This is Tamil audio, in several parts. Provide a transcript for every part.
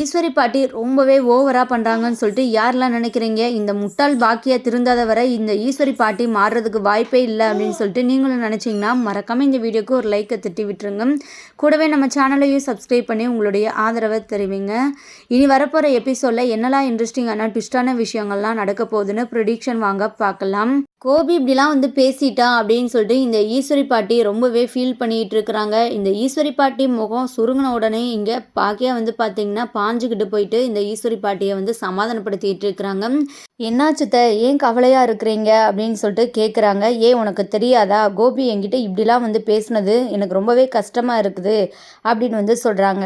ஈஸ்வரி பாட்டி ரொம்பவே ஓவராக பண்ணுறாங்கன்னு சொல்லிட்டு யாரெல்லாம் நினைக்கிறீங்க? இந்த முட்டாள் பாக்கியா திருந்தாத வரை இந்த ஈஸ்வரி பாட்டி மாறுறதுக்கு வாய்ப்பே இல்லை அப்படின்னு சொல்லிட்டு நீங்களும் நினச்சிங்கன்னா மறக்காமல் இந்த வீடியோக்கு ஒரு லைக்கை திட்டி விட்டுருங்க. கூடவே நம்ம சேனலையும் சப்ஸ்கிரைப் பண்ணி உங்களுடைய ஆதரவை தெரிவிங்க. இனி வரப்போகிற எபிசோடில் என்னெல்லாம் இன்ட்ரெஸ்டிங்கான ட்விஸ்டான விஷயங்கள்லாம் நடக்க போகுதுன்னு ப்ரொடிக்ஷன் வாங்க பார்க்கலாம். கோபி இப்படிலாம் வந்து பேசிட்டா அப்படின்னு சொல்லிட்டு இந்த ஈஸ்வரி பாட்டி ரொம்பவே ஃபீல் பண்ணிகிட்டு இருக்கிறாங்க. இந்த ஈஸ்வரி பாட்டி முகம் சுருங்கின உடனே இங்கே பாக்கியா வந்து பார்த்தீங்கன்னா பாஞ்சுக்கிட்டு போயிட்டு இந்த ஈஸ்வரி பாட்டியை வந்து சமாதானப்படுத்திட்டு இருக்கிறாங்க. என்னாச்சுத்த ஏன் கவலையாக இருக்கிறீங்க? அப்படின்னு சொல்லிட்டு கேட்குறாங்க ஏன் உனக்கு தெரியாதா? கோபி என்கிட்ட இப்படிலாம் வந்து பேசுனது எனக்கு ரொம்பவே கஷ்டமாக இருக்குது அப்படின்னு வந்து சொல்கிறாங்க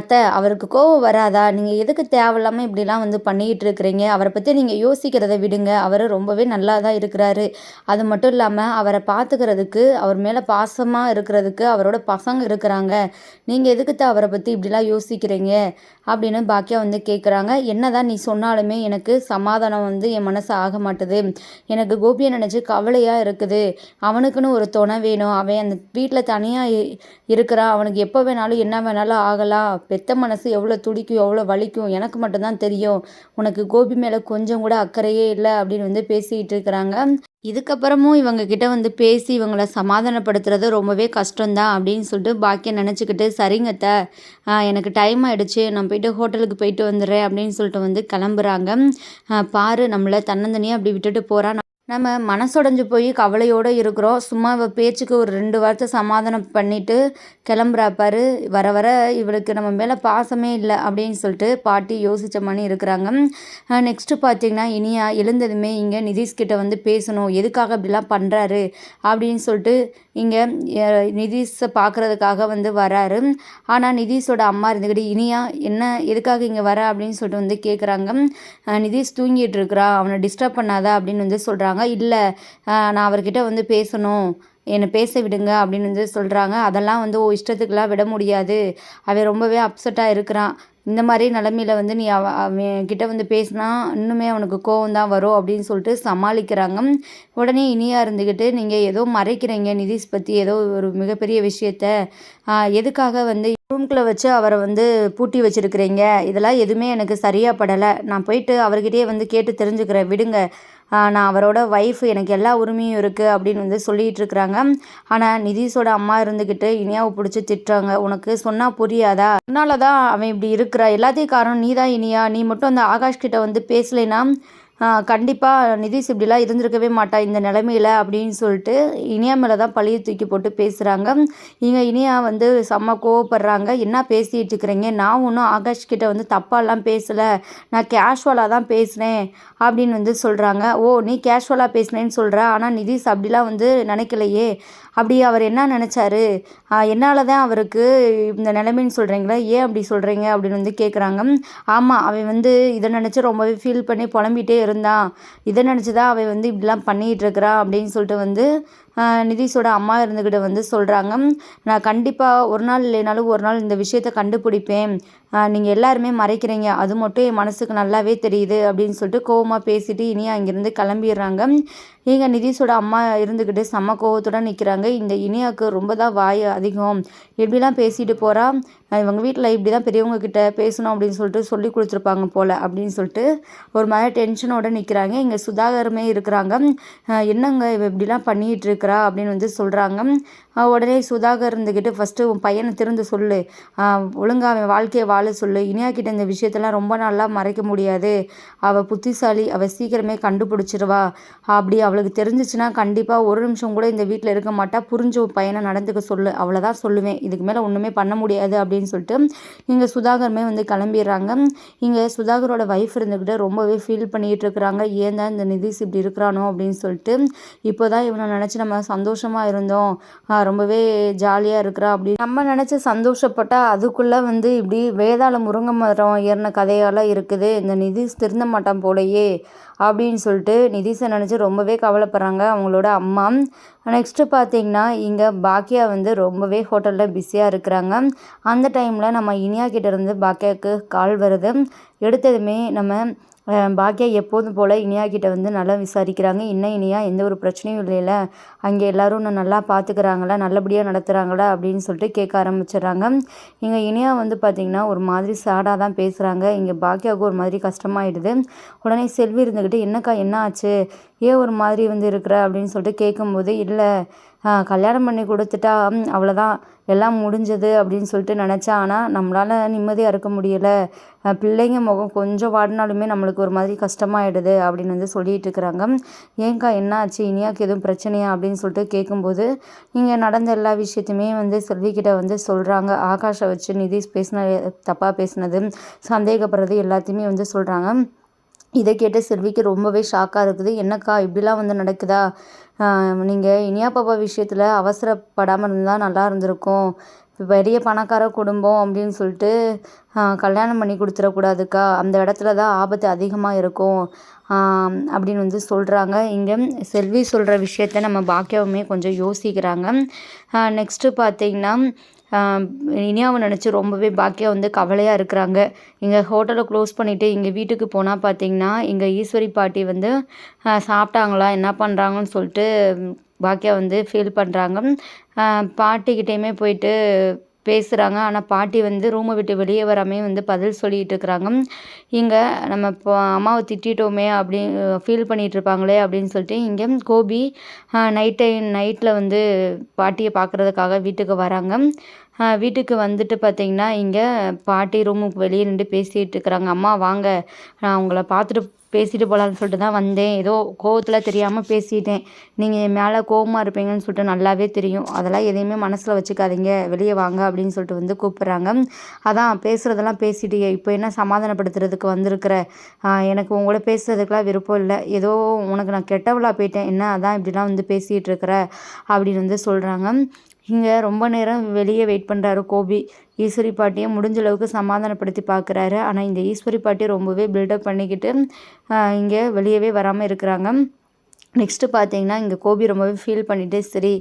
அத்தை அவருக்கு கோவம் வராதா? நீங்கள் எதுக்கு தேவையில்லாமல் இப்படிலாம் வந்து பண்ணிக்கிட்டு இருக்கிறீங்க? அவரை பற்றி நீங்கள் யோசிக்கிறத விடுங்க. அவர் ரொம்பவே நல்லா தான் இருக்கிறார். அது மட்டும் இல்லாமல் அவரை பார்த்துக்கிறதுக்கு அவர் மேலே பாசமாக இருக்கிறதுக்கு அவரோட பசங்க இருக்கிறாங்க. நீங்கள் எதுக்கு அவரை பற்றி இப்படிலாம் யோசிக்கிறீங்க? அப்படின்னு பாக்கியா வந்து கேட்குறாங்க என்னதான் நீ சொன்னாலுமே எனக்கு சமாதானம் வந்து என் மனசு ஆக மாட்டுது. எனக்கு கோபியை நினச்சி கவலையாக இருக்குது. அவனுக்குன்னு ஒரு துணை வேணும். அவன் அந்த வீட்டில் தனியாக இருக்கிறான் அவனுக்கு எப்போ வேணாலும் என்ன வேணாலும் ஆகலாம். பெத்த மனசு எவ்வளோ துடிக்கும் எவ்வளோ வலிக்கும் எனக்கு மட்டும்தான் தெரியும். உனக்கு கோபி மேலே கொஞ்சம் கூட அக்கறையே இல்லை அப்படின்னு வந்து பேசிகிட்டு இருக்கிறாங்க. இதுக்கப்புறமும் இவங்க கிட்ட வந்து பேசி இவங்கள சமாதானப்படுத்துறது ரொம்பவே கஷ்டம்தான் அப்படின்னு சொல்லிட்டு பாக்கியம் நினச்சிக்கிட்டு சரிங்க த எனக்கு டைம் ஆகிடுச்சு நான் போயிட்டு ஹோட்டலுக்கு போயிட்டு வந்துடுறேன் அப்படின்னு சொல்லிட்டு வந்து கிளம்புறாங்க. பாரு நம்மளை தன்னந்தனியாக அப்படி விட்டுட்டு போகிறான் நம்ம மனசுடைஞ்சு போய் கவலையோடு இருக்கிறோம். சும்மா இவ பேச்சுக்கு ஒரு ரெண்டு வார்த்தை சமாதானம் பண்ணிவிட்டு கிளம்புறாப்பாரு வர வர இவளுக்கு நம்ம மேலே பாசமே இல்லை அப்படின்னு சொல்லிட்டு பாட்டி யோசித்த மாதிரி இருக்கிறாங்க. நெக்ஸ்ட்டு பார்த்தீங்கன்னா இனியா எழுந்ததுமே இங்கே நிதிஷ்கிட்ட வந்து பேசணும். எதுக்காக இப்படிலாம் பண்ணுறாரு அப்படின்னு சொல்லிட்டு இங்கே நிதிஷை பார்க்குறதுக்காக வந்து வராரு. ஆனால் நிதிஷோட அம்மா இருந்துக்கிட்டு இனியா என்ன எதுக்காக இங்கே வர அப்படின்னு சொல்லிட்டு வந்து கேட்குறாங்க நிதிஷ் தூங்கிட்டு இருக்கிறா. அவனை டிஸ்டர்ப் பண்ணாதா அப்படின்னு வந்து சொல்கிறாங்க இல்லை நான் அவர்கிட்ட வந்து பேசணும். என்னை பேச விடுங்க அப்படின்னு வந்து சொல்கிறாங்க அதெல்லாம் வந்து ஓ இஷ்டத்துக்கெலாம் விட முடியாது. அவன் ரொம்பவே அப்செட்டாக இருக்கிறான். இந்த மாதிரி நிலமையில வந்து நீ அவ அவன் கிட்ட வந்து பேசினா இன்னுமே அவனுக்கு கோவம் தான் வரும் அப்படின்னு சொல்லிட்டு சமாளிக்கிறாங்க. உடனே இனியாக இருந்துக்கிட்டு நீங்கள் ஏதோ மறைக்கிறீங்க நிதிஷ் பற்றி ஏதோ ஒரு மிகப்பெரிய விஷயத்த. எதுக்காக வந்து ரூம்குள்ளே வச்சு அவரை வந்து பூட்டி வச்சுருக்கிறீங்க? இதெல்லாம் எதுவுமே எனக்கு சரியாக படலை. நான் போயிட்டு அவர்கிட்டயே வந்து கேட்டு தெரிஞ்சுக்கிறேன். விடுங்க. நான் அவரோட ஒய்ஃப் எனக்கு எல்லா உரிமையும் இருக்குது அப்படின்னு வந்து சொல்லிகிட்டு இருக்கிறாங்க. ஆனால் நிதிஷோட அம்மா இருந்துக்கிட்டு இனியாவை பிடிச்சி திட்டுறாங்க. உனக்கு சொன்னால் புரியாதா? அதனால தான் அவன் இப்படி இருக்கிறா. எல்லாத்தையும் காரணம் நீ தான் இனியா. நீ மட்டும் அந்த ஆகாஷ் கிட்ட வந்து பேசலைன்னா கண்டிப்பாக நிதிஷ் இப்படிலாம் இருந்திருக்கவே மாட்டா இந்த நிலமையில அப்படின்னு சொல்லிட்டு இனியா மேலே தான் பழியை தூக்கி போட்டு பேசுகிறாங்க இங்கே இனியா வந்து செம்ம கோவப்படுறாங்க. என்ன பேசிகிட்டு இருக்கிறீங்க? நான் ஒன்றும் ஆகாஷ் கிட்ட வந்து தப்பாலாம் பேசலை. நான் கேஷுவலாக தான் பேசினேன் அப்படின்னு வந்து சொல்கிறாங்க ஓ நீ கேஷுவலாக பேசினேன்னு சொல்கிற ஆனால் நிதிஷ் அப்படிலாம் வந்து நினைக்கலையே. அப்படி அவர் என்ன நினச்சாரு? என்னால் தான் அவருக்கு இந்த நிலைமைன்னு சொல்கிறீங்களா ஏன் அப்படி சொல்கிறீங்க அப்படின்னு வந்து கேட்குறாங்க ஆமாம் அவன் வந்து இதை நினச்சி ரொம்பவே ஃபீல் பண்ணி புலம்பிகிட்டே இருந்தான். இதை நினச்சி தான் அவன் வந்து இப்படிலாம் பண்ணிகிட்டு இருக்கிறான் அப்படின்னு சொல்லிட்டு வந்து நிதிஷோட அம்மா இருந்துக்கிட்ட வந்து சொல்கிறாங்க நான் கண்டிப்பாக ஒரு நாள் இல்லைனாலும் ஒரு நாள் இந்த விஷயத்தை கண்டுபிடிப்பேன். நீங்கள் எல்லாருமே மறைக்கிறீங்க. அது மட்டும் என் மனசுக்கு நல்லாவே தெரியுது அப்படின்னு சொல்லிட்டு கோவமாக பேசிட்டு இனியா அங்கேருந்து கிளம்பிடுறாங்க. இங்கே நிதிஷோட அம்மா இருந்துக்கிட்டு செம்ம கோவத்துடன் நிற்கிறாங்க இந்த இனியாவுக்கு ரொம்ப தான் வாய் அதிகம். எப்படிலாம் பேசிட்டு போகிறா இவங்க வீட்டில் இப்படி தான் பெரியவங்க கிட்ட பேசணும் அப்படின்னு சொல்லிட்டு சொல்லி கொடுத்துருப்பாங்க போல் அப்படின்னு சொல்லிட்டு ஒரு மாதிரி டென்ஷனோடு நிற்கிறாங்க இங்கே சுதாகரமே இருக்கிறாங்க. என்னங்க இவ இப்படிலாம் பண்ணிகிட்டு இருக்கிறா அப்படின்னு வந்து சொல்கிறாங்க உடனே சுதாகர் இருந்துக்கிட்டு ஃபஸ்ட்டு உன் பையனை திருந்து சொல்லு. ஒழுங்காக அவன் வாழ்க்கையை வாழ சொல்லு. இனியா கிட்ட இந்த விஷயத்தெல்லாம் ரொம்ப நாளாக மறைக்க முடியாது. அவள் புத்திசாலி. அவள் சீக்கிரமே கண்டுபிடிச்சிருவா. அப்படி அவளுக்கு தெரிஞ்சிச்சுன்னா கண்டிப்பாக ஒரு நிமிஷம் கூட இந்த வீட்டில் இருக்க மாட்டா. புரிஞ்ச உன் பையனை நடந்துக்க சொல்லு. அவ்வளோதான் சொல்லுவேன். இதுக்கு மேலே ஒன்றுமே பண்ண முடியாது அப்படின்னு சொல்லிட்டு இங்கே சுதாகருமே வந்து கிளம்பிடுறாங்க. இங்கே சுதாகரோட ஒய்ஃப் இருந்துக்கிட்டு ரொம்பவே ஃபீல் பண்ணிகிட்டு இருக்கிறாங்க. ஏன் தான் இந்த நிதிஷ் இப்படி இருக்கிறானோ அப்படின்னு சொல்லிட்டு இப்போ தான் இவனை நினச்சி நம்ம சந்தோஷமாக இருந்தோம். ரொம்பவே ஜாலியாக இருக்கிறா அப்படி. நம்ம நினச்சி சந்தோஷப்பட்டால் அதுக்குள்ளே வந்து இப்படி வேதாள முருங்கை மரம் ஏறின கதையெல்லாம் இருக்குது. இந்த நிதிஷ் திருந்த மாட்டான் போலையே அப்படின்னு சொல்லிட்டு நிதிஷை நினச்சி ரொம்பவே கவலைப்படுறாங்க அவங்களோட அம்மா. நெக்ஸ்ட்டு பார்த்தீங்கன்னா இங்கே பாக்கியா வந்து ரொம்பவே ஹோட்டலில் பிஸியாக இருக்கிறாங்க. அந்த டைமில் நம்ம இனியா கிட்டேருந்து பாக்கியாவுக்கு கால் வருது. எடுத்ததுமே நம்ம பாக்கியா எப்போதும் போல் இனியாக்கிட்ட வந்து நல்லா விசாரிக்கிறாங்க. இன்னும் இனியா? எந்த ஒரு பிரச்சனையும் இல்லைல்ல அங்கே எல்லோரும் இன்னும் நல்லா பார்த்துக்கிறாங்களா நல்லபடியாக நடத்துகிறாங்களா அப்படின்னு சொல்லிட்டு கேட்க ஆரம்பிச்சிடுறாங்க. இங்கே இனியா வந்து பார்த்திங்கன்னா ஒரு மாதிரி சேடாக தான் பேசுகிறாங்க இங்கே பாக்கியாவுக்கு ஒரு மாதிரி கஷ்டமாயிடுது. உடனே செல்வி இருந்துக்கிட்டு என்னக்கா என்ன ஆச்சு? ஏன் ஒரு மாதிரி வந்து இருக்கிற? அப்படின்னு சொல்லிட்டு கேட்கும்போது இல்லை கல்யாணம் பண்ணி கொடுத்துட்டா அவ்வளோதான் எல்லாம் முடிஞ்சது அப்படின்னு சொல்லிட்டு நினச்சா ஆனால் நம்மளால் நிம்மதியாக இருக்க முடியலை. பிள்ளைங்க முகம் கொஞ்சம் வாடினாலுமே நம்மளுக்கு ஒரு மாதிரி கஷ்டமாயிடுது அப்படின்னு வந்து சொல்லிட்டு இருக்கிறாங்க. ஏங்க்கா என்ன ஆச்சு இனியாக்கு எதுவும் பிரச்சனையா? அப்படின்னு சொல்லிட்டு கேட்கும்போது இங்கே நடந்த எல்லா விஷயத்தையுமே வந்து செல்விக்கிட்ட வந்து சொல்கிறாங்க ஆகாஷை வச்சு நிதிஷ் பேசின தப்பாக பேசினது சந்தேகப்படுறது எல்லாத்தையுமே வந்து சொல்கிறாங்க இதை கேட்டு செல்விக்கு ரொம்பவே ஷாக்காக இருக்குது. என்னக்கா இப்படிலாம் வந்து நடக்குதா? நீங்கள் இனியா பாப்பா விஷயத்தில் அவசரப்படாமல் இருந்தால் நல்லா இருந்திருக்கும். பெரிய பணக்கார குடும்பம் அப்படின்னு சொல்லிட்டு கல்யாணம் பண்ணி கொடுத்துடக்கூடாதுக்கா அந்த இடத்துல தான் ஆபத்து அதிகமாக இருக்கும். அப்படின்னு வந்து சொல்கிறாங்க இங்கே செல்வி சொல்கிற விஷயத்த நம்ம பாக்கியாவுமே கொஞ்சம் யோசிக்கிறாங்க. நெக்ஸ்ட்டு பார்த்தீங்கன்னா இனியாவை நினச்சி ரொம்பவே பாக்கியா வந்து கவலையாக இருக்கிறாங்க. இங்கே ஹோட்டலை க்ளோஸ் பண்ணிவிட்டு இங்கே வீட்டுக்கு போனால் பார்த்தீங்கன்னா இங்கே ஈஸ்வரி பாட்டி வந்து சாப்பிட்டாங்களா என்ன பண்ணுறாங்கன்னு சொல்லிட்டு பாக்கியா வந்து ஃபீல் பண்ணுறாங்க பாட்டிக்கிட்டேயுமே போயிட்டு பேசுகிறாங்க ஆனால் பாட்டி வந்து ரூமை விட்டு வெளியே வராமே வந்து பதில் சொல்லிகிட்டு இருக்கிறாங்க. இங்கே நம்ம இப்போ அம்மாவை திட்டிட்டோமே அப்படி ஃபீல் பண்ணிகிட்டு இருப்பாங்களே அப்படின்னு சொல்லிட்டு இங்கே கோபி நைட் டைம் நைட்டில் வந்து பாட்டியை பார்க்குறதுக்காக வீட்டுக்கு வராங்க. வீட்டுக்கு வந்துட்டு பார்த்தீங்கன்னா இங்கே பாட்டி ரூமுக்கு வெளியே நின்று பேசிகிட்டு இருக்கிறாங்க. அம்மா வாங்க. நான் உங்களை பார்த்துட்டு பேசிட்டு போகலான்னு சொல்லிட்டு தான் வந்தேன். ஏதோ கோவத்தில் தெரியாமல் பேசிட்டேன். நீங்கள் என் மேலே கோவமாக இருப்பீங்கன்னு சொல்லிட்டு நல்லாவே தெரியும். அதெல்லாம் எதையுமே மனசில் வச்சுக்காதீங்க. வெளியே வாங்க அப்படின்னு சொல்லிட்டு வந்து கூப்பிட்றாங்க. அதான் பேசுகிறதெல்லாம் பேசிட்டு இப்போ என்ன சமாதானப்படுத்துறதுக்கு வந்திருக்கிற? எனக்கு உங்களோட பேசுறதுக்கெலாம் விருப்பம் இல்லை. ஏதோ உனக்கு நான் கெட்டவளாக போயிட்டேன். என்ன அதான் இப்படிலாம் வந்து பேசிகிட்டு இருக்கிற? அப்படின்னு வந்து சொல்கிறாங்க இங்கே ரொம்ப நேரம் வெளியே வெயிட் பண்ணுறாரு கோபி. ஈஸ்வரி பாட்டியை முடிஞ்ச அளவுக்கு சமாதானப்படுத்தி பார்க்குறாரு ஆனால் இந்த ஈஸ்வரி பாட்டி ரொம்பவே பில்டப் பண்ணிக்கிட்டு இங்கே வெளியவே வராமல் இருக்கிறாங்க. நெக்ஸ்ட்டு பார்த்தீங்கன்னா இங்கே கோபி ரொம்பவே ஃபீல் பண்ணிவிட்டு சரி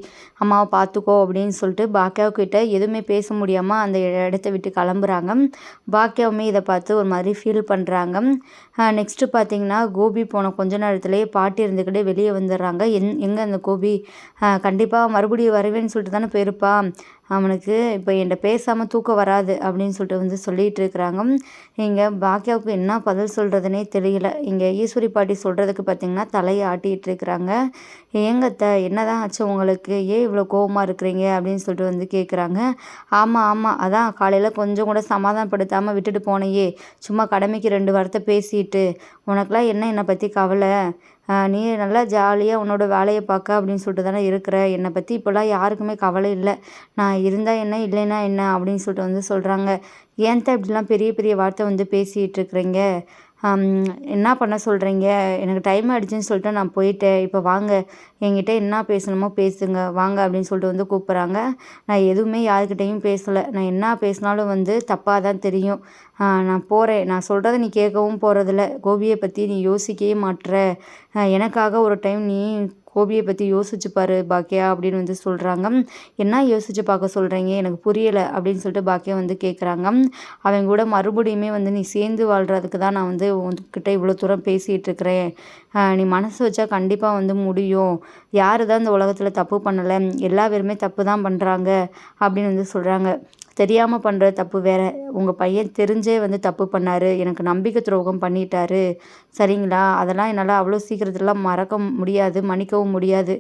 அம்மாவை பார்த்துக்கோ அப்படின்னு சொல்லிட்டு பாக்கியாவுக்கிட்ட எதுவுமே பேச முடியாமல் அந்த இடத்த விட்டு கிளம்புறாங்க. பாக்கியாவுமே இதை பார்த்து ஒரு மாதிரி ஃபீல் பண்ணுறாங்க நெக்ஸ்ட்டு பார்த்தீங்கன்னா கோபி போன கொஞ்ச நேரத்துலேயே பாட்டி இருந்துக்கிட்டே வெளியே வந்துடுறாங்க. எங் எங்கே அந்த கோபி? கண்டிப்பாக மறுபடியும் வருவேன்னு சொல்லிட்டு தானே போயிருப்பா. அவனுக்கு இப்போ என்கிட்ட பேசாமல் தூக்கம் வராது அப்படின்னு சொல்லிட்டு வந்து சொல்லிகிட்டு இருக்கிறாங்க. இங்கே பாக்கியாவுக்கு என்ன பதில் சொல்கிறதுனே தெரியல. இங்கே ஈஸ்வரி பாட்டி சொல்கிறதுக்கு பார்த்தீங்கன்னா தலையை ஆட்டிகிட்டு இருக்கிறாங்க. ஏங்கத்த என்னதான் ஆச்சு உங்களுக்கு? ஏன் இவ்வளோ கோவமாக இருக்கிறீங்க? அப்படின்னு சொல்லிட்டு வந்து கேட்குறாங்க ஆமாம் ஆமாம் அதான் காலையில் கொஞ்சம் கூட சமாதானப்படுத்தாமல் விட்டுட்டு போனையே. சும்மா கடமைக்கு ரெண்டு வார்த்தை பேசிட்டு உனக்கெல்லாம் என்ன என்னை பற்றி கவலை? நீ நல்லா ஜாலியாக உன்னோட வேலையை பார்க்க அப்படின்னு சொல்லிட்டு தானே இருக்கிற. என்னை பற்றி இப்போல்லாம் யாருக்குமே கவலை இல்லை. நான் இருந்தால் என்ன இல்லைன்னா என்ன அப்படின்னு சொல்லிட்டு வந்து சொல்கிறாங்க ஏன்த்த இப்படிலாம் பெரிய பெரிய வார்த்தை வந்து பேசிகிட்டு இருக்கிறீங்க? என்ன பண்ண சொல்கிறீங்க எனக்கு டைம் ஆகிடுச்சின்னு சொல்லிட்டு நான் போயிட்டேன். இப்போ வாங்க. என்கிட்ட என்ன பேசணுமோ பேசுங்க. வாங்க அப்படின்னு சொல்லிட்டு வந்து கூப்பிட்றாங்க. நான் எதுவுமே யாருக்கிட்டேயும் பேசலை. நான் என்ன பேசினாலும் வந்து தப்பாக தான் தெரியும் நான் போகிறேன் நான் சொல்கிறத நீ கேட்கவும் போகிறதில்ல கோபியை பற்றி நீ யோசிக்கவே மாட்டுற எனக்காக ஒரு டைம் நீ கோபியை பற்றி யோசிச்சு பாரு பாக்கியா அப்படின்னு வந்து சொல்கிறாங்க என்ன யோசிச்சு பார்க்க சொல்கிறீங்க எனக்கு புரியலை அப்படின்னு சொல்லிட்டு பாக்கியா வந்து கேட்குறாங்க அவங்க கூட மறுபடியுமே வந்து நீ சேர்ந்து வாழ்கிறதுக்கு தான் நான் வந்து உன்கிட்ட இவ்வளோ தூரம் பேசிகிட்டு இருக்கிறேன். நீ மனசு வச்சா கண்டிப்பாக வந்து முடியும். யார் தான் இந்த உலகத்தில் தப்பு பண்ணலை. எல்லா பேருமே தப்பு தான் பண்ணுறாங்க அப்படின்னு வந்து சொல்கிறாங்க தெரியாமல் பண்ணுற தப்பு வேறு. உங்கள் பையன் தெரிஞ்சே வந்து தப்பு பண்ணார். எனக்கு நம்பிக்கை துரோகம் பண்ணிட்டாரு. சரிங்களா? அதெல்லாம் என்னால் அவ்வளோ சீக்கிரத்துலலாம் மறக்க முடியாது மன்னிக்கவும் முடியாது.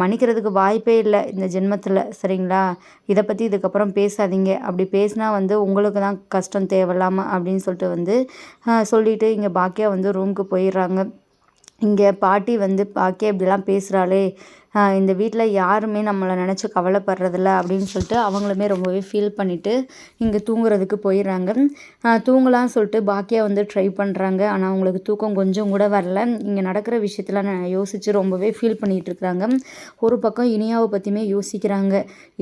மன்னிக்கிறதுக்கு வாய்ப்பே இல்லை இந்த ஜென்மத்தில். சரிங்களா? இதை பற்றி இதுக்கப்புறம் பேசாதீங்க. அப்படி பேசினா வந்து உங்களுக்கு தான் கஷ்டம் தேவையில்லாமல் அப்படின்னு சொல்லிட்டு வந்து சொல்லிவிட்டு இங்கே பாக்கியா வந்து ரூமுக்கு போயிடுறாங்க. இங்கே பாட்டி வந்து பாக்கியா இப்படிலாம் பேசுகிறாளே இந்த வீட்டில் யாருமே நம்மளை நினச்சி கவலைப்படுறதில்ல அப்படின்னு சொல்லிட்டு அவங்களுமே ரொம்பவே ஃபீல் பண்ணிவிட்டு இங்கே தூங்குறதுக்கு போயிடுறாங்க. தூங்கலாம்னு சொல்லிட்டு பாக்கியா வந்து ட்ரை பண்ணுறாங்க ஆனால் அவங்களுக்கு தூக்கம் கொஞ்சம் கூட வரல. இங்கே நடக்கிற விஷயத்தில் நான் யோசித்து ரொம்பவே ஃபீல் பண்ணிகிட்டு இருக்கிறாங்க ஒரு பக்கம் இனியாவை பற்றியுமே யோசிக்கிறாங்க.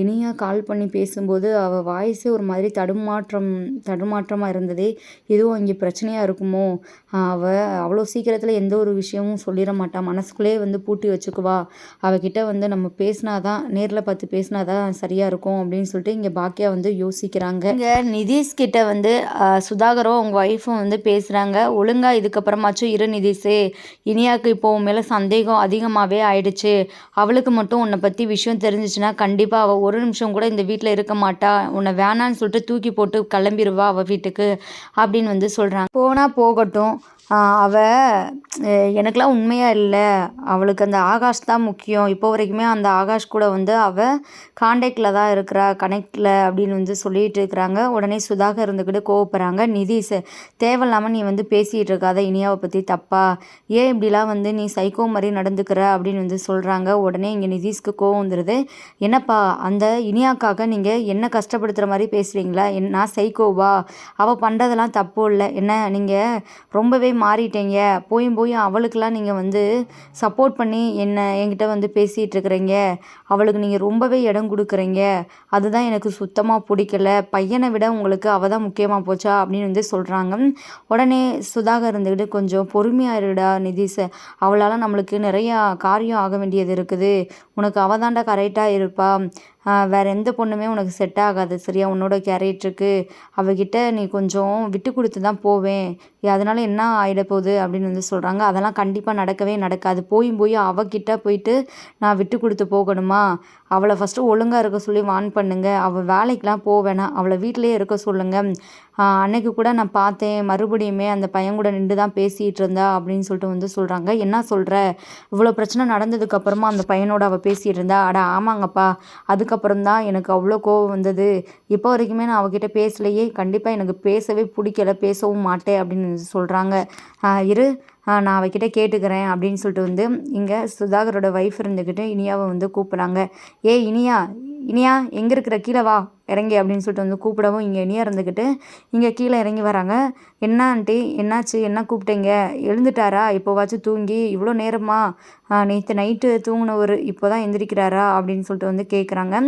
இனியா கால் பண்ணி பேசும்போது அவள் வாய்ஸே ஒரு மாதிரி தடுமாற்றம் தடுமாற்றமாக இருந்ததே. எதுவும் இங்கே பிரச்சனையாக இருக்குமோ? அவள் அவ்வளோ சீக்கிரத்தில் எந்த ஒரு விஷயமும் சொல்லிட மாட்டா. மனசுக்குள்ளேயே வந்து பூட்டி வச்சுக்குவா. அவ அவகிட்ட வந்து நம்ம பேசினா தான் நேரில் பார்த்து பேசினா தான் சரியாக இருக்கும் அப்படின்னு சொல்லிட்டு இங்கே பாக்கியா வந்து யோசிக்கிறாங்க. இங்கே நிதிஷ் கிட்ட வந்து சுதாகரும் அவங்க ஒய்ஃபும் வந்து பேசுகிறாங்க ஒழுங்கா இதுக்கப்புறமாச்சும் இரு நிதிஷே. இனியாவுக்கு இப்போ உன் மேலே சந்தேகம் அதிகமாகவே ஆயிடுச்சு. அவளுக்கு மட்டும் உன்னை பற்றி விஷயம் தெரிஞ்சிச்சுன்னா கண்டிப்பாக அவள் ஒரு நிமிஷம் கூட இந்த வீட்டில் இருக்க மாட்டா. உன்னை வேணான்னு சொல்லிட்டு தூக்கி போட்டு கிளம்பிடுவா அவள் வீட்டுக்கு அப்படின்னு வந்து சொல்கிறாங்க போனால் போகட்டும். அவள் எனக்கெலாம் உண்மையாக இல்லை. அவளுக்கு அந்த ஆகாஷ் தான் முக்கியம். இப்போ வரைக்குமே அந்த ஆகாஷ் கூட வந்து அவள் காண்டாக்டில் தான் இருக்கிறா கனெக்டில் அப்படின்னு வந்து சொல்லிகிட்டு இருக்கிறாங்க. உடனே சுதாகர் இருந்துக்கிட்டு கோவப்படுறாங்க. நிதிஷ் தேவையில்லாமல் நீ வந்து பேசிகிட்டு இருக்காத. இனியாவை பற்றி தப்பா? ஏன் இப்படிலாம் வந்து நீ சைக்கோ மாதிரி நடந்துக்கிற அப்படின்னு வந்து சொல்கிறாங்க உடனே இங்கே நிதிஷ்க்கு கோவம் வந்துடுது என்னப்பா அந்த இனியாக்காக நீங்கள் என்ன கஷ்டப்படுத்துகிற மாதிரி பேசுகிறீங்களா என் நான் சைக்கோவா அவள் பண்ணுறதெல்லாம் தப்பு இல்லை. என்ன நீங்கள் ரொம்பவே மாறிட்டீங்க. போயும் போயும் அவளுக்கெல்லாம் நீங்கள் வந்து சப்போர்ட் பண்ணி என்ன என்கிட்ட வந்து பேசிகிட்டு இருக்கிறீங்க அவளுக்கு நீங்கள் ரொம்பவே இடம் கொடுக்குறீங்க. அதுதான் எனக்கு சுத்தமாக பிடிக்கல. பையனை விட உங்களுக்கு அவள் தான் முக்கியமாக போச்சா அப்படின்னு வந்து சொல்கிறாங்க உடனே சுதாகர் இருந்துக்கிட்டு கொஞ்சம் பொறுமையாக இருடா நிதிஷ். அவளால் நம்மளுக்கு நிறையா காரியம் ஆக வேண்டியது இருக்குது. உனக்கு அவள் தாண்டா கரெக்டாக இருப்பா. வேற எந்த பொண்ணுமே உனக்கு செட் ஆகாது. சரியா? உன்னோட கேரக்டருக்கு அவகிட்ட நீ கொஞ்சம் விட்டு கொடுத்து தான் போவேன். அதனால் என்ன ஆகிடப்போகுது போகுது அப்படின்னு வந்து சொல்கிறாங்க அதெல்லாம் கண்டிப்பாக நடக்கவே நடக்காது. போயும் போய் அவகிட்ட போயிட்டு நான் விட்டு கொடுத்து போகணுமா? அவளை ஃபஸ்ட்டு ஒழுங்காக இருக்க சொல்லி வான் பண்ணுங்க. அவள் வேலைக்கெலாம் போக வேணாம். அவளை வீட்டிலேயே இருக்க சொல்லுங்க. அன்னைக்கு கூட நான் பார்த்தேன். மறுபடியுமே அந்த பையன் கூட நின்று தான் பேசிகிட்டு இருந்தா அப்படின்னு சொல்லிட்டு வந்து சொல்கிறாங்க என்ன சொல்கிற இவ்வளோ பிரச்சனை நடந்ததுக்கப்புறமா அந்த பையனோட அவள் பேசிகிட்டு இருந்தா. அட ஆமாங்கப்பா. அதுக்கப்புறம் தான் எனக்கு அவ்வளோ கோவம் வந்தது. இப்போ வரைக்குமே நான் அவகிட்ட பேசலையே. கண்டிப்பாக எனக்கு பேசவே பிடிக்கல. பேசவும் மாட்டேன் அப்படின்னு சொல்கிறாங்க இரு. நான் அவகிட்ட கேட்டுக்கிறேன் அப்படின்னு சொல்லிட்டு வந்து இங்கே சுதாகரோட ஒய்ஃப் இருந்துக்கிட்டு இனியாவை வந்து கூப்பிட்றாங்க. ஏ இனியா இனியா எங்கே இருக்கிற? கீழே வா இறங்கி அப்படின்னு சொல்லிட்டு வந்து கூப்பிடவும் இங்கே இனியா இருந்துக்கிட்டு இங்கே கீழே இறங்கி வராங்க. என்ன ஆண்டி? என்னாச்சு? என்ன கூப்பிட்டீங்க? எழுந்துட்டாரா? இப்போவாச்சும் தூங்கி? இவ்வளோ நேரமா? நேற்று நைட்டு தூங்கினவர் இப்போ தான் எந்திரிக்கிறாரா? அப்படின்னு சொல்லிட்டு வந்து கேட்குறாங்க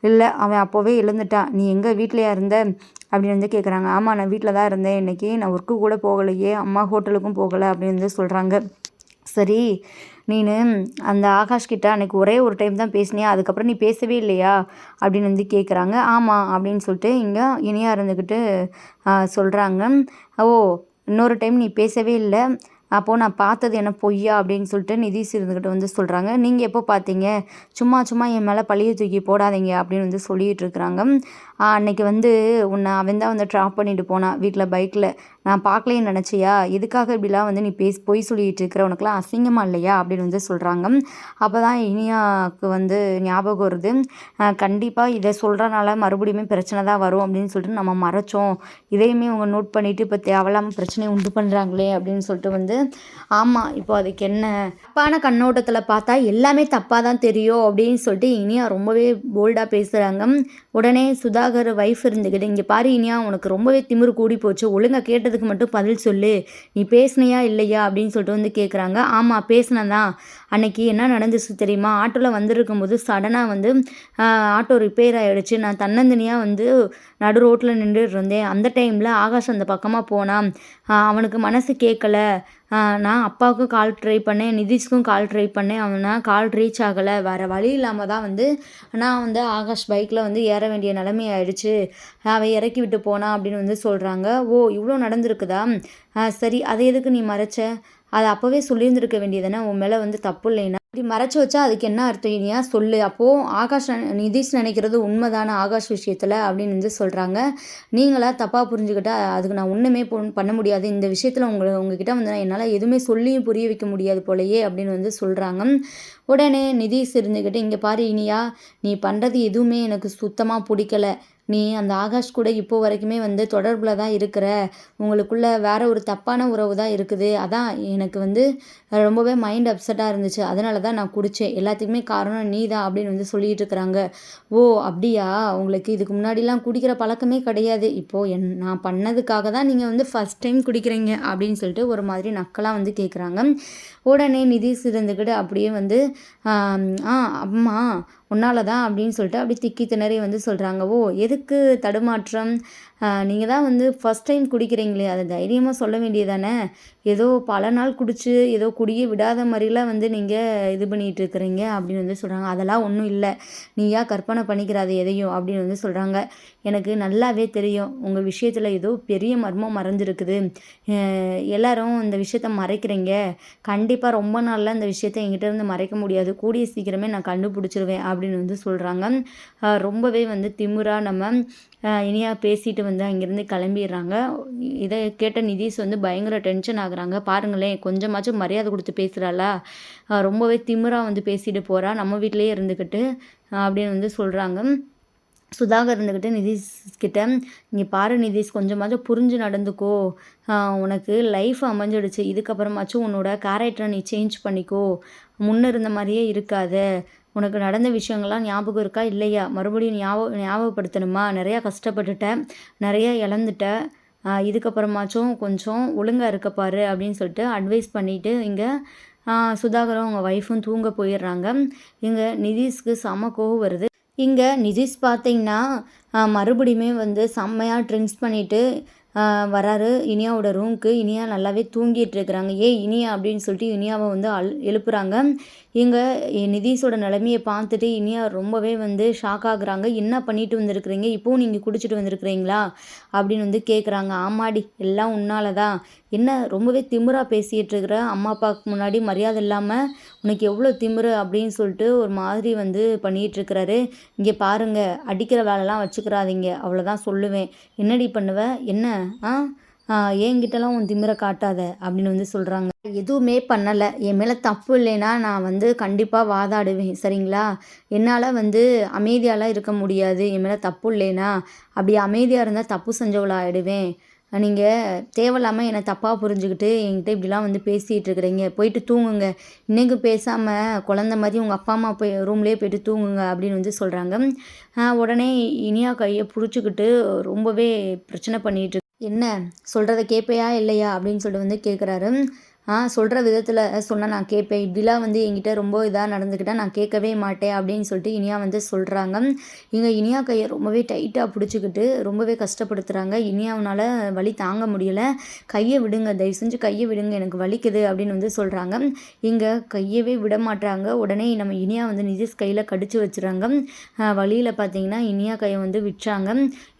இல்லை அவன் அப்போவே எழுந்துட்டான். நீ எங்கள் வீட்டிலையா இருந்த? அப்படின்னு வந்து கேட்குறாங்க ஆமாம் நான் வீட்டில் தான் இருந்தேன். இன்றைக்கி நான் ஒர்க்கு கூட போகலையே. அம்மா ஹோட்டலுக்கும் போகலை அப்படின்னு வந்து சொல்கிறாங்க சரி நீனு அந்த ஆகாஷ் கிட்ட அன்னைக்கு ஒரே ஒரு டைம் தான் பேசினியா? அதுக்கப்புறம் நீ பேசவே இல்லையா? அப்படின்னு வந்து கேட்குறாங்க ஆமாம் அப்படின்னு சொல்லிட்டு இங்கே இனியாக இருந்துக்கிட்டு சொல்கிறாங்க ஓ இன்னொரு டைம் நீ பேசவே இல்லை. அப்போது நான் பார்த்தது என்ன பொய்யா? அப்படின்னு சொல்லிட்டு நிதிஷ் இருந்துக்கிட்டு வந்து சொல்கிறாங்க நீங்கள் எப்போ பார்த்தீங்க? சும்மா சும்மா என் மேலே பழிய தூக்கி போடாதீங்க அப்படின்னு வந்து சொல்லிகிட்டு இருக்கிறாங்க அன்னைக்கு வந்து உன்னை அவன் தான் வந்து ட்ராப் பண்ணிட்டு போனான் வீட்டில் பைக்கில் நான் பார்க்கலேன்னு நினச்சியா? எதுக்காக இப்படிலாம் வந்து நீ பேசி பொய் சொல்லிட்டு இருக்கிற? உனக்குலாம் அசிங்கமாக இல்லையா? அப்படின்னு வந்து சொல்கிறாங்க அப்போ தான் இனியாவுக்கு வந்து ஞாபகம் வருது. கண்டிப்பாக இதை சொல்கிறனால மறுபடியுமே பிரச்சனை தான் வரும் அப்படின்னு சொல்லிட்டு நம்ம மறைச்சோம். இதையுமே அவங்க நோட் பண்ணிவிட்டு இப்போ தேவையில்லாமல் பிரச்சனையை உண்டு பண்ணுறாங்களே அப்படின்னு சொல்லிட்டு வந்து ஆமாம் இப்போ அதுக்கு என்ன? தப்பான கண்ணோட்டத்தில் பார்த்தா எல்லாமே தப்பாக தான் தெரியும் அப்படின்னு சொல்லிட்டு இனியா ரொம்பவே போல்டாக பேசுகிறாங்க உடனே சுதாகர் வைஃப் இருந்துக்கிட்டு இங்கே பாரு இனியா உனக்கு ரொம்பவே திமிரு கூடி போச்சு. ஒழுங்காக கேட்டதுக்கு மட்டும் பதில் சொல்லு. நீ பேசுனியா இல்லையா? அப்படின்னு சொல்லிட்டு வந்து கேட்குறாங்க ஆமாம் பேசினதான் அன்னைக்கு என்ன நடந்துச்சு தெரியுமா? ஆட்டோவில் வந்திருக்கும் போது சடனாக வந்து ஆட்டோ ரிப்பேர் ஆகிடுச்சு நான் தன்னந்தனியாக வந்து நடு ரோட்டில் நின்றுட்டு இருந்தேன். அந்த டைமில் ஆகாஷ் அந்த பக்கமாக போனான். அவனுக்கு மனசு கேட்கல நான் அப்பாவுக்கும் கால் ட்ரை பண்ணேன் நிதிஷ்க்கும் கால் ட்ரை பண்ணேன். அவனா கால் ரீச் ஆகலை. வேறு வழி இல்லாமல் தான் வந்து நான் வந்து ஆகாஷ் பைக்கில் வந்து ஏற வேண்டிய நிலைமை ஆயிடுச்சு. அவன் இறக்கி விட்டு போனா அப்படின்னு வந்து சொல்கிறாங்க ஓ இவ்வளோ நடந்திருக்குதா? சரி அதை எதுக்கு நீ மறைச்ச? அதை அப்போவே சொல்லியிருந்திருக்க வேண்டியதானே உன் மேலே வந்து தப்பு இல்லைன்னா. இப்படி மறைச்சு வச்சா அதுக்கு என்ன அர்த்தம்? இனியா சொல்லு. அப்போது ஆகாஷ் நிதிஷ் நினைக்கிறது உண்மைதான ஆகாஷ் விஷயத்தில் அப்படின்னு வந்து சொல்கிறாங்க நீங்களாக தப்பாக புரிஞ்சுக்கிட்டா அதுக்கு நான் ஒன்றுமே பண்ண முடியாது. இந்த விஷயத்தில் உங்களை உங்ககிட்ட வந்து நான் என்னால் எதுவுமே சொல்லியும் புரிய வைக்க முடியாது போலையே அப்படின்னு வந்து சொல்கிறாங்க உடனே நிதிஷ் இருந்துக்கிட்டு இங்கே பாரு இனியா நீ பண்ணுறது எதுவுமே எனக்கு சுத்தமாக பிடிக்கல. நீ அந்த ஆகாஷ் கூட இப்போ வரைக்குமே வந்து தொடர்பில் தான் இருக்கிற. உங்களுக்குள்ள வேற ஒரு தப்பான உறவு தான் இருக்குது. அதான் எனக்கு வந்து ரொம்பவே மைண்ட் அப்செட்டாக இருந்துச்சு. அதனால தான் நான் குடித்தேன் எல்லாத்துக்குமே காரணம் நீ தான் அப்படின்னு வந்து சொல்லிட்டு இருக்கிறாங்க. ஓ அப்படியா? உங்களுக்கு இதுக்கு முன்னாடிலாம் குடிக்கிற பழக்கமே கிடையாது. இப்போது என் நான் பண்ணதுக்காக தான் நீங்கள் வந்து ஃபஸ்ட் டைம் குடிக்கிறீங்க அப்படின்னு சொல்லிட்டு ஒரு மாதிரி நக்கலாக வந்து கேட்குறாங்க உடனே நிதிஷ் இருந்துக்கிட்டு அப்படியே வந்து ஆ அம்மா உன்னால தான் அப்படின்னு சொல்லிட்டு அப்படி திக்கி திணறி வந்து சொல்கிறாங்க ஓ எதுக்கு தடுமாற்றம்? நீங்கள் தான் வந்து ஃபஸ்ட் டைம் குடிக்கிறீங்களே அதை தைரியமாக சொல்ல வேண்டியதானே ஏதோ பல நாள் குடிச்சு ஏதோ குடியே விடாத மாதிரிலாம் வந்து நீங்கள் இது பண்ணிகிட்டு இருக்கிறீங்க அப்படின்னு வந்து சொல்கிறாங்க அதெல்லாம் ஒன்றும் இல்லை. நீயா கற்பனை பண்ணிக்கிறாத எதையும் அப்படின்னு வந்து சொல்கிறாங்க எனக்கு நல்லாவே தெரியும். உங்கள் விஷயத்தில் ஏதோ பெரிய மர்மம் மறைஞ்சிருக்குது. எல்லாரும் இந்த விஷயத்த மறைக்கிறீங்க. கண்டிப்பாக ரொம்ப நாளில் இந்த விஷயத்த என்கிட்ட இருந்து மறைக்க முடியாது. கூடிய சீக்கிரமே நான் கண்டுபிடிச்சிருவேன் அப்படின்னு வந்து சொல்கிறாங்க ரொம்பவே வந்து திமுறாக நம்ம இனியாக இனியா பேசிட்டு வந்து அங்கேருந்து கிளம்பிடுறாங்க. இதை கேட்ட நிதிஷ் வந்து பயங்கர டென்ஷன் ஆகுறாங்க. பாருங்களேன் கொஞ்சமாச்சும் மரியாதை கொடுத்து பேசுகிறாளா ரொம்பவே திமுறாக வந்து பேசிட்டு போகிறா நம்ம வீட்டிலேயே இருந்துக்கிட்டு அப்படின்னு வந்து சொல்கிறாங்க சுதாகர் இருந்துக்கிட்டு நிதிஷ் கிட்ட இங்கே பாரு நிதிஷ் கொஞ்சமாச்சும் புரிஞ்சு நடந்துக்கோ. உனக்கு லைஃப் அமைஞ்சிடுச்சு. இதுக்கப்புறமாச்சும் உன்னோட கேரக்டரை நீ சேஞ்ச் பண்ணிக்கோ. முன்ன இருந்த மாதிரியே இருக்காது. உனக்கு நடந்த விஷயங்கள்லாம் ஞாபகம் இருக்கா? இல்லையா? மறுபடியும் ஞாபகம் ஞாபகப்படுத்தணுமா? நிறையா கஷ்டப்பட்டுட்டேன். நிறைய இழந்துட்டேன். இதுக்கப்புறமாச்சும் கொஞ்சம் ஒழுங்காக இருக்கப்பாரு அப்படின்னு சொல்லிட்டு அட்வைஸ் பண்ணிவிட்டு இங்கே சுதாகரும் அவங்க ஒய்ஃபும் தூங்க போயிடுறாங்க. இங்கே நிதிஷ்க்கு செம கோவம் வருது. இங்கே நிதிஷ் பார்த்தீங்கன்னா மறுபடியுமே வந்து செம்மையாக ட்ரிங்க்ஸ் பண்ணிவிட்டு வராரு. இனியாவோட ரூம்க்கு இனியா நல்லாவே தூங்கிட்டு இருக்கிறாங்க ஏய் இனியா அப்படின்னு சொல்லிட்டு இனியாவை வந்து அல் எழுப்புறாங்க. இங்கே நிதிஷோட நிலைமையை பார்த்துட்டு இனியா ரொம்பவே வந்து ஷாக் ஆகுறாங்க. என்ன பண்ணிட்டு வந்திருக்கிறீங்க? இப்போவும் நீங்கள் குடிச்சிட்டு வந்திருக்கிறீங்களா? அப்படின்னு வந்து கேட்குறாங்க ஆமாடி எல்லாம் உன்னால தான் என்ன ரொம்பவே திமிராக பேசிகிட்டு இருக்கிற? அம்மா அப்பாவுக்கு முன்னாடி மரியாதை இல்லாமல் உனக்கு எவ்வளோ திமிரு அப்படின்னு சொல்லிட்டு ஒரு மாதிரி வந்து பண்ணிகிட்ருக்கிறாரு இங்கே பாருங்கள் அடிக்கிற வேலைலாம் வச்சுக்கிறாதீங்க. அவ்வளோதான் சொல்லுவேன். என்னடி பண்ணுவ? என்ன? ஆ? ஆ, என்கிட்டலாம் உன் திமிரை காட்டாத அப்படின்னு வந்து சொல்கிறாங்க எதுவுமே பண்ணலை. என் மேலே தப்பு இல்லைன்னா நான் வந்து கண்டிப்பாக வாதாடுவேன். சரிங்களா? என்னால் வந்து அமைதியாலாம் இருக்க முடியாது. என் மேலே தப்பு இல்லைனா அப்படி அமைதியாக இருந்தால் தப்பு செஞ்சவளா ஆயிடுவேன் நீங்கள் தேவையில்லாமல் என்னை தப்பாக புரிஞ்சுக்கிட்டு என்கிட்ட இப்படிலாம் வந்து பேசிகிட்டு இருக்கிறீங்க. போயிட்டு தூங்குங்க. இன்றைக்கும் பேசாமல் குழந்த மாதிரி உங்கள் அப்பா அம்மா போய் ரூம்லேயே போயிட்டு தூங்குங்க அப்படின்னு வந்து சொல்கிறாங்க உடனே இனியா கையை பிடிச்சிக்கிட்டு ரொம்பவே பிரச்சனை பண்ணிகிட்டு என்ன? சொல்கிறத கேட்பையா இல்லையா அப்படின்னு சொல்லிட்டு வந்து கேட்குறாரு சொல்கிற விதத்தில் சொன்னால் நான் கேட்பேன் இப்படிலாம் வந்து என்கிட்ட ரொம்ப இதாக நடந்துக்கிட்டால் நான் கேட்கவே மாட்டேன் அப்படின்னு சொல்லிட்டு இனியா வந்து சொல்கிறாங்க இங்கே இனியா கையை ரொம்பவே டைட்டாக பிடிச்சிக்கிட்டு ரொம்பவே கஷ்டப்படுத்துகிறாங்க இனியாவனால் வலி தாங்க முடியலை. கையை விடுங்க தயவு செஞ்சு கையை விடுங்க எனக்கு வலிக்குது அப்படின்னு வந்து சொல்கிறாங்க இங்கே கையவே விட மாட்றாங்க. உடனே நம்ம இனியா வந்து நிதிஷ் கையில் கடிச்சு வச்சுறாங்க. வழியில் பார்த்தீங்கன்னா இனியா கையை வந்து விற்றாங்க.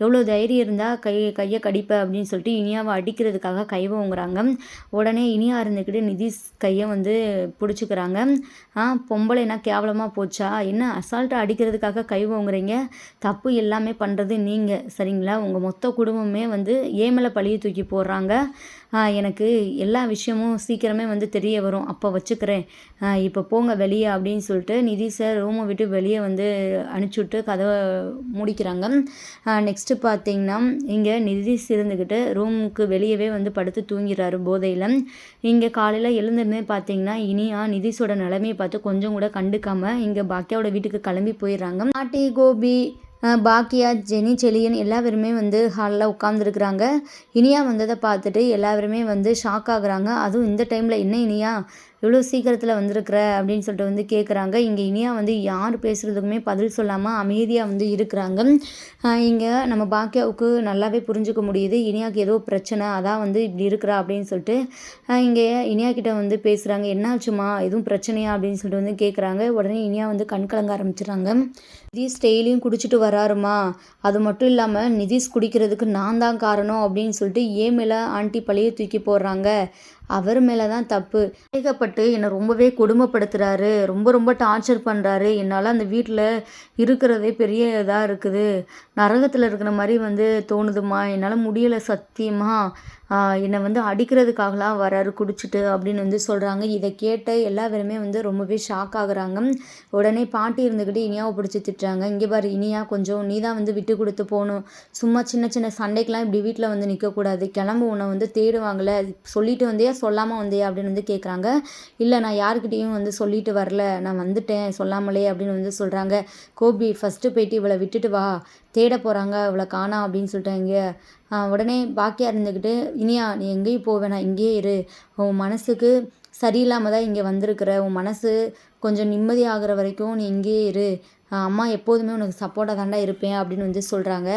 எவ்வளோ தைரியம் இருந்தால் கை கையை கடிப்பேன் அப்படின்னு சொல்லிட்டு இனியாவை அடிக்கிறதுக்காக கை ஓங்குறாங்க. உடனே இனியா இருந்துக்கிட்டு நிதிஷ் கையை வந்து பிடிச்சிக்கிறாங்க. ஆ பொம்பளைனா கேவலமாக போச்சா? என்ன அசால்ட்டாக அடிக்கிறதுக்காக கை ஓங்குறீங்க? தப்பு எல்லாமே பண்ணுறது நீங்கள் சரிங்களா? உங்கள் மொத்த குடும்பமே வந்து ஏமலை பழியை தூக்கி போடுறாங்க. எனக்கு எல்லா விஷயமும் சீக்கிரமே வந்து தெரிய வரும். அப்போ வச்சுக்கிறேன். இப்போ போங்க வெளியே அப்படின்னு சொல்லிட்டு நிதிஷை ரூமை விட்டு வெளியே வந்து அனுப்பிச்சுட்டு கதவை முடிக்கிறாங்க. நெக்ஸ்ட்டு பார்த்தீங்கன்னா இங்கே நிதிஷ் இருந்துக்கிட்டு ரூமுக்கு வெளியவே வந்து படுத்து தூங்கிறாரு போதையில். இங்கே காலையில் எழுந்திருந்தே பார்த்தீங்கன்னா இனியா நிதிஷோட நிலைமையை பார்த்து கொஞ்சம் கூட கண்டுக்காமல் இங்கே பாக்கியாவோட வீட்டுக்கு கிளம்பி போயிடுறாங்க. ஆட்டி கோபி பாக்கியா ஜெனி செலியன் எல்லாருமே வந்து ஹாலில் உட்காந்துருக்குறாங்க இனியா வந்ததை பார்த்துட்டு எல்லாருமே வந்து ஷாக் ஆகுறாங்க. அதுவும் இந்த டைமில் என்ன இனியா? இவ்வளோ சீக்கிரத்தில் வந்திருக்கிற? அப்படின்னு சொல்லிட்டு வந்து கேட்குறாங்க இங்கே இனியா வந்து யார் பேசுகிறதுக்குமே பதில் சொல்லாமல் அமைதியாக வந்து இருக்கிறாங்க. இங்கே நம்ம பாக்கியாவுக்கு நல்லாவே புரிஞ்சுக்க முடியுது. இனியாவுக்கு ஏதோ பிரச்சனை அதான் வந்து இப்படி இருக்கிறா அப்படின்னு சொல்லிட்டு இங்கே இனியா கிட்ட வந்து பேசுகிறாங்க என்னாச்சுமா எதுவும் பிரச்சனையா? அப்படின்னு சொல்லிட்டு வந்து கேட்குறாங்க உடனே இனியா வந்து கண் கலங்க ஆரம்பிச்சிடுறாங்க. நிதிஷ் டெய்லியும் குடிச்சிட்டு வராருமா? அது மட்டும் இல்லாமல் நிதிஷ் குடிக்கிறதுக்கு நான் தான் காரணம் அப்படின்னு சொல்லிட்டு ஏன் மேலே ஆண்டி பழைய தூக்கி போடுறாங்க. அவர் மேலே தான் தப்பு. ஏகப்பட்டு என்னை ரொம்பவே கொடுமைப்படுத்துகிறாரு ரொம்ப ரொம்ப டார்ச்சர் பண்ணுறாரு என்னால் அந்த வீட்டில் இருக்கிறதே பெரிய இதாக இருக்குது. நரகத்தில் இருக்கிற மாதிரி வந்து தோணுதுமா? என்னால் முடியலை சத்தியமா? என்னை வந்து அடிக்கிறதுக்காகலாம் வராரு குடிச்சிட்டு அப்படின்னு வந்து சொல்கிறாங்க இதை கேட்ட எல்லாருமே வந்து ரொம்பவே ஷாக் ஆகுறாங்க. உடனே பாட்டி இருந்துக்கிட்டு இனியாவை பிடிச்சி திட்டுறாங்க. இங்கே பாரு இனியா கொஞ்சம் நீ தான் வந்து விட்டு கொடுத்து போகணும். சும்மா சின்ன சின்ன சண்டைக்கெலாம் இப்படி வீட்டில் வந்து நிற்கக்கூடாது கிளம்பு உன்னை வந்து தேடுவாங்கள்ல சொல்லிட்டு வந்தே சொல்லாமல் வந்தே அப்படின்னு வந்து கேட்குறாங்க இல்லை நான் யாருக்கிட்டேயும் வந்து சொல்லிட்டு வரல. நான் வந்துட்டேன். சொல்லாமலே அப்படின்னு வந்து சொல்கிறாங்க கோபி ஃபஸ்ட்டு போயிட்டு இவளை விட்டுட்டு வா. தேட போகிறாங்க இவளை காணா அப்படின்னு சொல்லிட்டாங்க உடனே பாக்கியா இருந்துக்கிட்டு இனியா நீ எங்கேயும் போவேணா இங்கேயே இரு. உன் மனசுக்கு சரியில்லாமல் தான் இங்கே வந்திருக்கிற. உன் மனசு கொஞ்சம் நிம்மதியாகிற வரைக்கும் நீ இங்கேயே இரு. அம்மா எப்போதுமே உனக்கு சப்போர்ட்டாக தாண்டா இருப்பேன் அப்படின்னு வந்து சொல்கிறாங்க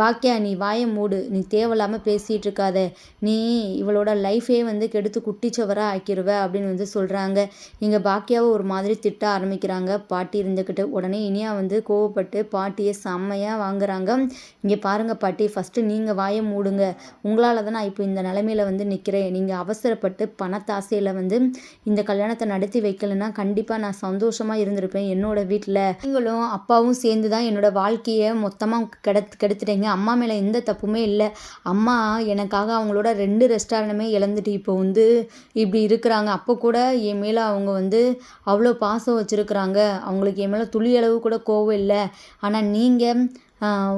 பாக்கியா நீ வாயை மூடு. நீ தேவையில்லாமல் பேசிகிட்டு இருக்காத. நீ இவளோட லைஃபே வந்து கெடுத்து குட்டிச்சவராக ஆக்கிடுவ அப்படின்னு வந்து சொல்கிறாங்க இங்கே பாக்கியாவை ஒரு மாதிரி திட்ட ஆரம்பிக்கிறாங்க. பாட்டி இருந்துக்கிட்டு உடனே இனியா வந்து கோவப்பட்டு பாட்டியை செம்மையாக வாங்குறாங்க. இங்கே பாருங்கள் பாட்டி ஃபஸ்ட்டு நீங்கள் வாயை மூடுங்க. உங்களால் தான் நான் இப்போ இந்த நிலமையில வந்து நிற்கிறேன் நீங்கள் அவசரப்பட்டு பணத்தாசையில் வந்து இந்த கல்யாணத்தை நடத்தி வைக்கலைன்னா கண்டிப்பாக நான் சந்தோஷமாக இருந்திருப்பேன் என்னோட வீட்டில் நீங்களும் அப்பாவும் சேர்ந்து தான் என்னோட வாழ்க்கையை மொத்தமாக கெடுத்து கெடுத்துட்டீங்க. அம்மா மேலே எந்த தப்புமே இல்லை. அம்மா எனக்காக அவங்களோட ரெண்டு ரெஸ்டாரண்ட்டுமே இழந்துட்டு இப்போ வந்து இப்படி இருக்கிறாங்க. அப்போ கூட என் மேலே அவங்க வந்து அவ்வளோ பாசம் வச்சுருக்குறாங்க. அவங்களுக்கு என் மேலே துளி அளவு கூட கோவம் இல்லை. ஆனால் நீங்கள்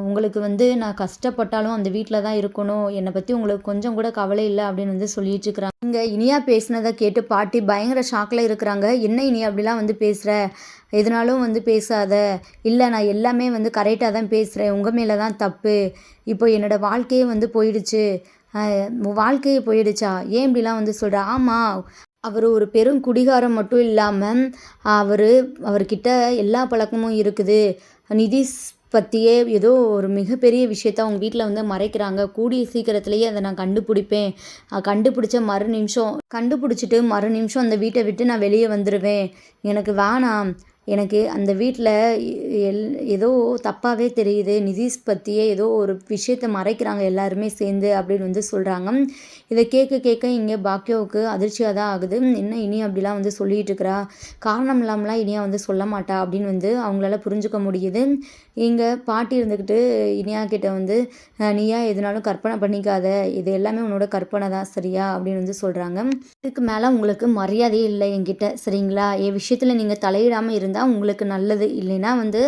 உங்களுக்கு வந்து நான் கஷ்டப்பட்டாலும் அந்த வீட்டில் தான் இருக்கணும். என்னை பற்றி உங்களுக்கு கொஞ்சம் கூட கவலை இல்லை அப்படின்னு வந்து சொல்லிட்டு இருக்கிறாங்க. இங்கே இனியா பேசினதை கேட்டு பாட்டி பயங்கர ஷாக்கில் இருக்கிறாங்க. என்ன இனியா அப்படிலாம் வந்து பேசுகிற எதனாலும் வந்து பேசாத. இல்லை நான் எல்லாமே வந்து கரெக்டாக தான் பேசுகிறேன் உங்கள் மேலே தான் தப்பு. இப்போ என்னோடய வாழ்க்கையே வந்து போயிடுச்சு. வாழ்க்கையே போயிடுச்சா? ஏன் இப்படிலாம் வந்து சொல்கிற ஆமாம் அவர் ஒரு பெரும் குடிகாரம் மட்டும் இல்லாமல் அவர் அவர்கிட்ட எல்லா பழக்கமும் இருக்குது. நிதிஷ் பற்றியே ஏதோ ஒரு மிகப்பெரிய விஷயத்த அவங்க வீட்டில் வந்து மறைக்கிறாங்க. கூடிய சீக்கிரத்துலேயே அதை நான் கண்டுபிடிப்பேன். கண்டுபிடிச்ச மறு நிமிஷம் கண்டுபிடிச்சிட்டு மறு நிமிஷம் அந்த வீட்டை விட்டு நான் வெளியே வந்துடுவேன் எனக்கு வேணாம். எனக்கு அந்த வீட்டில் எல் ஏதோ தப்பாகவே தெரியுது. நிதிஷ் பற்றியே ஏதோ ஒரு விஷயத்த மறைக்கிறாங்க எல்லாருமே சேர்ந்து அப்படின்னு வந்து சொல்கிறாங்க இதை கேட்க கேட்க இங்கே பாக்கியோவுக்கு அதிர்ச்சியாக தான் ஆகுது. என்ன இனி அப்படிலாம் வந்து சொல்லிகிட்டு இருக்கிறா? காரணம் இல்லாமலாம் இனியா வந்து சொல்ல மாட்டா அப்படின்னு வந்து அவங்களால புரிஞ்சுக்க முடியுது. இங்கே பாட்டி இருந்துக்கிட்டு இனியா கிட்ட வந்து நீயா எதுனாலும் கற்பனை பண்ணிக்காத. இது எல்லாமே உன்னோட கற்பனை தான் சரியா? அப்படின்னு வந்து சொல்கிறாங்க இதுக்கு மேலே உங்களுக்கு மரியாதையே இல்லை என்கிட்ட. சரிங்களா? என் விஷயத்தில் நீங்கள் தலையிடாமல் இருந்தால் இருந்தால் உங்களுக்கு நல்லது. இல்லைன்னா வந்து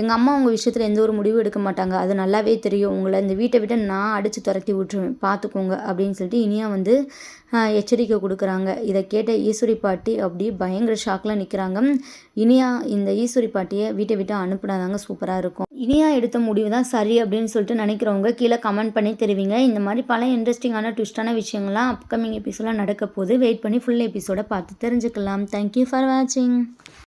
எங்கள் அம்மா உங்கள் விஷயத்தில் எந்த ஒரு முடிவும் எடுக்க மாட்டாங்க. அது நல்லாவே தெரியும். உங்களை இந்த வீட்டை விட்டு நான் அடித்து துரத்தி விட்டுருவேன். பார்த்துக்கோங்க அப்படின்னு சொல்லிட்டு இனியா வந்து எச்சரிக்கை கொடுக்குறாங்க. இதை கேட்ட ஈஸ்வரி பாட்டி அப்படி பயங்கர ஷாக்கில் நிற்கிறாங்க இனியா இந்த ஈஸ்வரி பாட்டியை வீட்டை விட்டு அனுப்புனாதாங்க சூப்பராக இருக்கும். இனியா எடுத்த முடிவு தான் சரி அப்படின்னு சொல்லிட்டு நினைக்கிறவங்க கீழே கமெண்ட் பண்ணி தெரிவிங்க. இந்த மாதிரி பல இன்ட்ரெஸ்டிங்கான ட்விஸ்டான விஷயங்கள்லாம் அப்கமிங் எபிசோடில் நடக்க போது வெயிட் பண்ணி ஃபுல் எபிசோடை பார்த்து தெரிஞ்சுக்கலாம். தேங்க்யூ ஃபார் வாட்சிங்